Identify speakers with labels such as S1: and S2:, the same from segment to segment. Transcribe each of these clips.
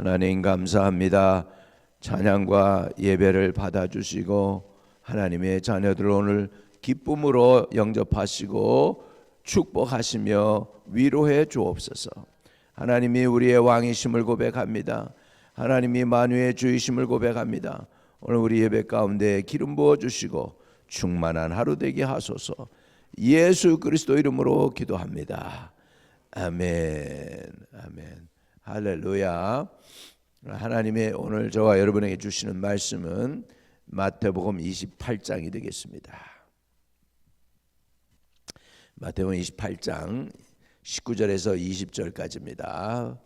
S1: 하나님 감사합니다. 찬양과 예배를 받아주시고 하나님의 자녀들 오늘 기쁨으로 영접하시고 축복하시며 위로해 주옵소서. 하나님이 우리의 왕이심을 고백합니다. 하나님이 만유의 주이심을 고백합니다. 오늘 우리 예배 가운데 기름 부어 주시고 충만한 하루 되게 하소서. 예수 그리스도 이름으로 기도합니다. 아멘. 아멘. 할렐루야. 하나님의 오늘 저와 여러분에게 주시는 말씀은 마태복음 28장이 되겠습니다. 마태복음 28장 19절에서 20절까지입니다.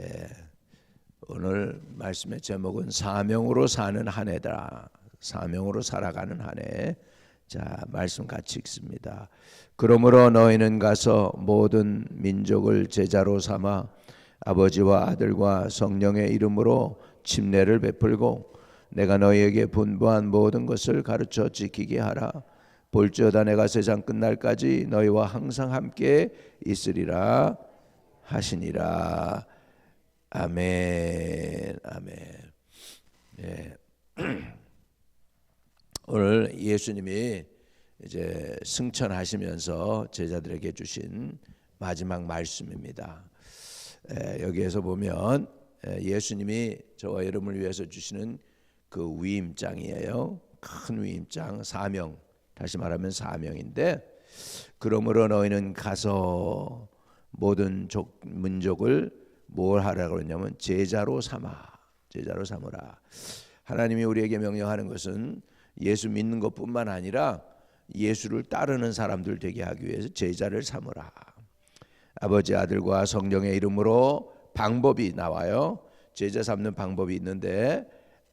S1: 예, 오늘 말씀의 제목은 사명으로 사는 한 해다. 사명으로 살아가는 한 해. 자, 말씀 같이 읽습니다. 그러므로 너희는 가서 모든 민족을 제자로 삼아 아버지와 아들과 성령의 이름으로 침례를 베풀고 내가 너희에게 분부한 모든 것을 가르쳐 지키게 하라. 볼지어다 내가 세상 끝날까지 너희와 항상 함께 있으리라 하시니라. 아멘. 아멘. 네. 오늘 예수님이 이제 승천하시면서 제자들에게 주신 마지막 말씀입니다. 에, 여기에서 보면 에, 예수님이 저와 여러분을 위해서 주시는 그 위임장이에요. 큰 위임장, 사명. 다시 말하면 사명인데 그러므로 너희는 가서 모든 족 민족을 뭘 하라고 그러냐면 제자로 삼아. 제자로 삼으라. 하나님이 우리에게 명령하는 것은 예수 믿는 것뿐만 아니라 예수를 따르는 사람들 되게 하기 위해서 제자를 삼으라. 아버지 아들과 성령의 이름으로 방법이 나와요. 제자 삼는 방법이 있는데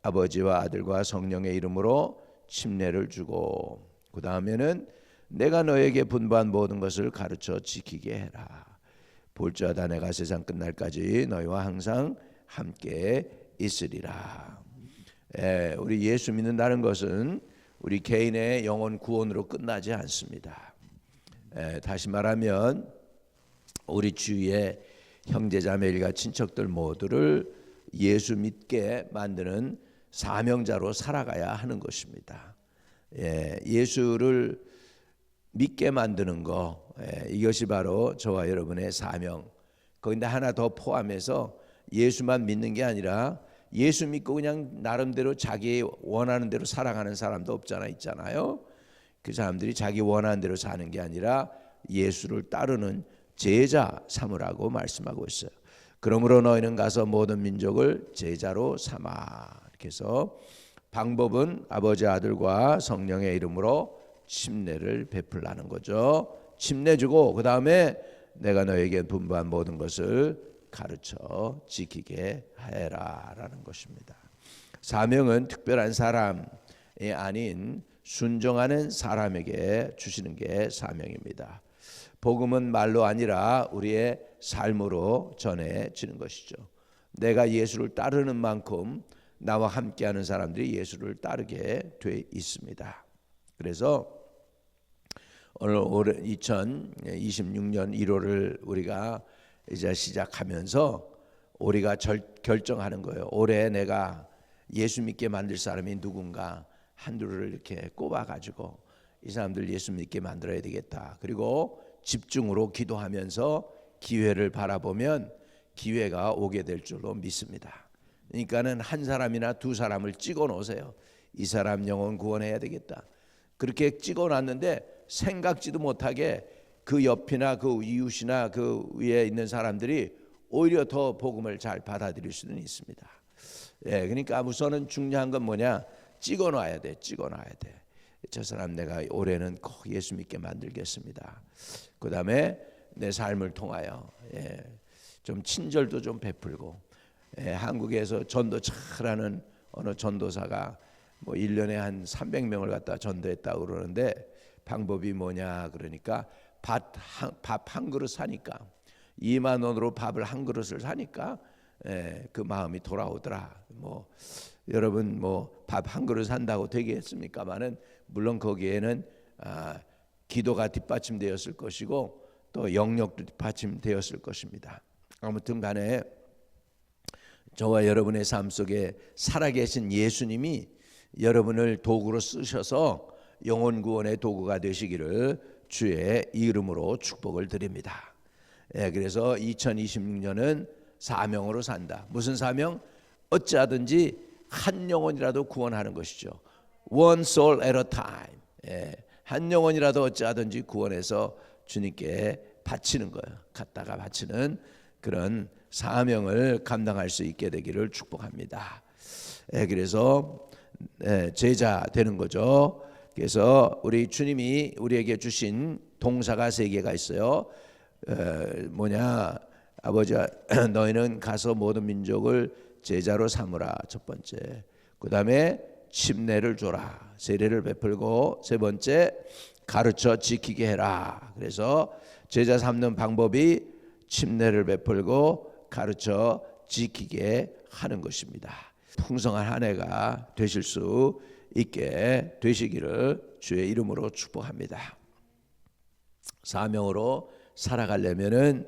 S1: 아버지와 아들과 성령의 이름으로 침례를 주고 그 다음에는 내가 너에게 분부한 모든 것을 가르쳐 지키게 해라. 볼지어다 내가 세상 끝날까지 너희와 항상 함께 있으리라. 예, 우리 예수 믿는다는 것은 우리 개인의 영혼 구원으로 끝나지 않습니다. 예, 다시 말하면 우리 주위의 형제자매 일가 친척들 모두를 예수 믿게 만드는 사명자로 살아가야 하는 것입니다. 예, 예수를 믿게 만드는 거 예, 이것이 바로 저와 여러분의 사명. 거기다 하나 더 포함해서 예수만 믿는 게 아니라 예수 믿고 그냥 나름대로 자기 원하는 대로 살아가는 사람도 없잖아 있잖아요. 그 사람들이 자기 원하는 대로 사는 게 아니라 예수를 따르는 제자 삼으라고 말씀하고 있어요. 그러므로 너희는 가서 모든 민족을 제자로 삼아. 이렇게 해서 방법은 아버지 아들과 성령의 이름으로 침례를 베풀라는 거죠. 침례 주고 그 다음에 내가 너에게 분부한 모든 것을 가르쳐 지키게 해라라는 것입니다. 사명은 특별한 사람이 아닌 순종하는 사람에게 주시는 게 사명입니다. 복음은 말로 아니라 우리의 삶으로 전해지는 것이죠. 내가 예수를 따르는 만큼 나와 함께하는 사람들이 예수를 따르게 돼 있습니다. 그래서 오늘 올해 2026년 1월을 우리가 이제 시작하면서 우리가 절, 결정하는 거예요. 올해 내가 예수 믿게 만들 사람이 누군가 한두를 이렇게 꼽아 가지고 이 사람들 예수 믿게 만들어야 되겠다. 그리고 집중으로 기도하면서 기회를 바라보면 기회가 오게 될 줄로 믿습니다. 그러니까는 한 사람이나 두 사람을 찍어 놓으세요. 이 사람 영혼 구원해야 되겠다. 그렇게 찍어 놨는데 생각지도 못하게 그 옆이나 그 이웃이나 그 위에 있는 사람들이 오히려 더 복음을 잘 받아들일 수는 있습니다. 예, 그러니까 우선은 중요한 건 뭐냐? 찍어 놔야 돼. 찍어 놔야 돼. 저 사람 내가 올해는 꼭 예수 믿게 만들겠습니다. 그 다음에 내 삶을 통하여 예, 좀 친절도 좀 베풀고 예, 한국에서 전도 잘하는 어느 전도사가 뭐 1년에 한 300명을 갖다 전도했다고 그러는데 방법이 뭐냐 그러니까 밥한 그릇 사니까 2만 원으로 밥을 한 그릇을 사니까 예, 그 마음이 돌아오더라. 뭐 여러분 뭐 밥 한 그릇 산다고 되겠습니까마는 물론 거기에는 아, 기도가 뒷받침되었을 것이고 또 영역도 뒷받침되었을 것입니다. 아무튼 간에 저와 여러분의 삶 속에 살아계신 예수님이 여러분을 도구로 쓰셔서 영혼 구원의 도구가 되시기를 주의 이름으로 축복을 드립니다. 예, 그래서 2026년은 사명으로 산다. 무슨 사명? 어찌하든지 한 영혼이라도 구원하는 것이죠. One soul at a time. 예, 한 영혼이라도 어찌하든지 구원해서 주님께 바치는 거예요. 갖다가 바치는 그런 사명을 감당할 수 있게 되기를 축복합니다. 예, 그래서 예, 제자 되는 거죠. 그래서 우리 주님이 우리에게 주신 동사가 세 개가 있어요. 에, 뭐냐 아버지야 너희는 가서 모든 민족을 제자로 삼으라 첫 번째. 그 다음에 침례를 줘라 세례를 베풀고 세 번째 가르쳐 지키게 해라. 그래서 제자 삼는 방법이 침례를 베풀고 가르쳐 지키게 하는 것입니다. 풍성한 한 해가 되실 수 있게 되시기를 주의 이름으로 축복합니다. 사명으로 살아가려면은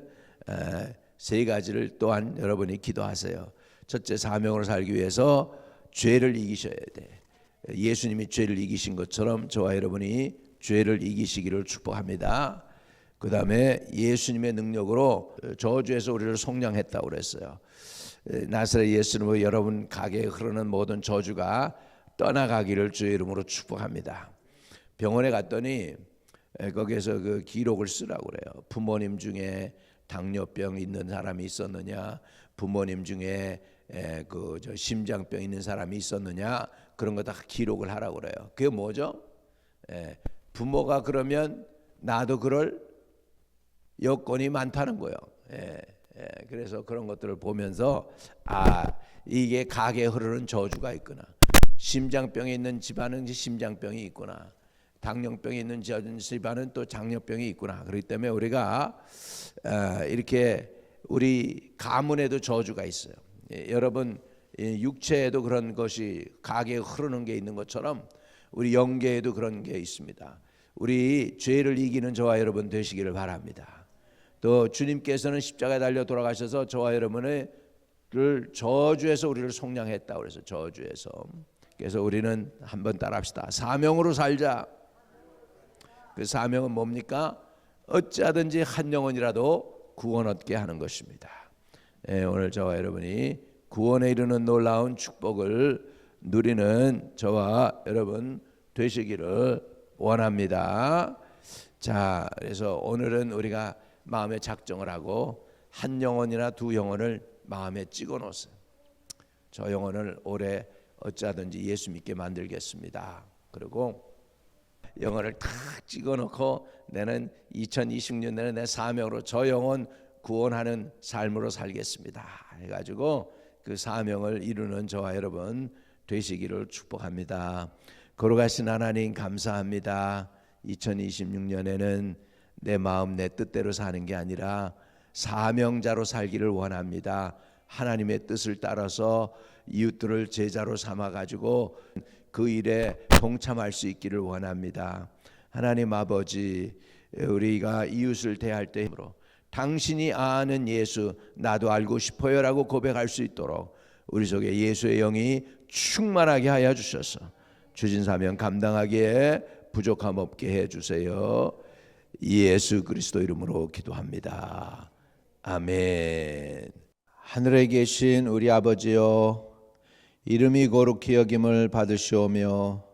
S1: 세 가지를 또한 여러분이 기도하세요. 첫째 사명으로 살기 위해서 죄를 이기셔야 돼. 예수님이 죄를 이기신 것처럼 저와 여러분이 죄를 이기시기를 축복합니다. 그 다음에 예수님의 능력으로 저주에서 우리를 속량했다고 그랬어요. 나사렛 예수님의 여러분 가게에 흐르는 모든 저주가 떠나가기를 주의 이름으로 축복합니다. 병원에 갔더니 거기에서 그 기록을 쓰라고 그래요. 부모님 중에 당뇨병 있는 사람이 있었느냐, 부모님 중에 그 저 심장병 있는 사람이 있었느냐 그런 거 다 기록을 하라고 그래요. 그게 뭐죠? 부모가 그러면 나도 그럴 여건이 많다는 거예요. 그래서 그런 것들을 보면서 아 이게 가게 흐르는 저주가 있구나. 심장병에 있는 집안은 심장병이 있구나. 당뇨병이 있는 집안은 또 장뇨병이 있구나. 그렇기 때문에 우리가 어, 이렇게 우리 가문에도 저주가 있어요. 예, 여러분 육체에도 그런 것이 가게 흐르는 게 있는 것처럼 우리 영계에도 그런 게 있습니다. 우리 죄를 이기는 저와 여러분 되시기를 바랍니다. 또 주님께서는 십자가에 달려 돌아가셔서 저와 여러분을 저주에서 우리를 속량했다 그래서 저주에서 그래서 우리는 한번 따라합시다. 사명으로 살자. 그 사명은 뭡니까? 어찌하든지 한 영혼이라도 구원 얻게 하는 것입니다. 예, 오늘 저와 여러분이 구원에 이르는 놀라운 축복을 누리는 저와 여러분 되시기를 원합니다. 자, 그래서 오늘은 우리가 마음에 작정을 하고 한 영혼이나 두 영혼을 마음에 찍어 놓으세요. 저 영혼을 올해 어찌하든지 예수 믿게 만들겠습니다. 그리고 영혼을 탁 찍어놓고 나는 2026년에 내 사명으로 저 영혼 구원하는 삶으로 살겠습니다. 해가지고 그 사명을 이루는 저와 여러분 되시기를 축복합니다. 걸어가신 하나님 감사합니다. 2026년에는 내 마음 내 뜻대로 사는 게 아니라 사명자로 살기를 원합니다. 하나님의 뜻을 따라서 이웃들을 제자로 삼아 가지고 그 일에 동참할 수 있기를 원합니다. 하나님 아버지 우리가 이웃을 대할 때로 당신이 아는 예수 나도 알고 싶어요라고 고백할 수 있도록 우리 속에 예수의 영이 충만하게 하여 주셔서 주신 사명 감당하기에 부족함 없게 해 주세요. 예수 그리스도 이름으로 기도합니다. 아멘. 하늘에 계신 우리 아버지여 이름이 거룩히 여김을 받으시오며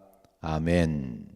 S1: 아멘.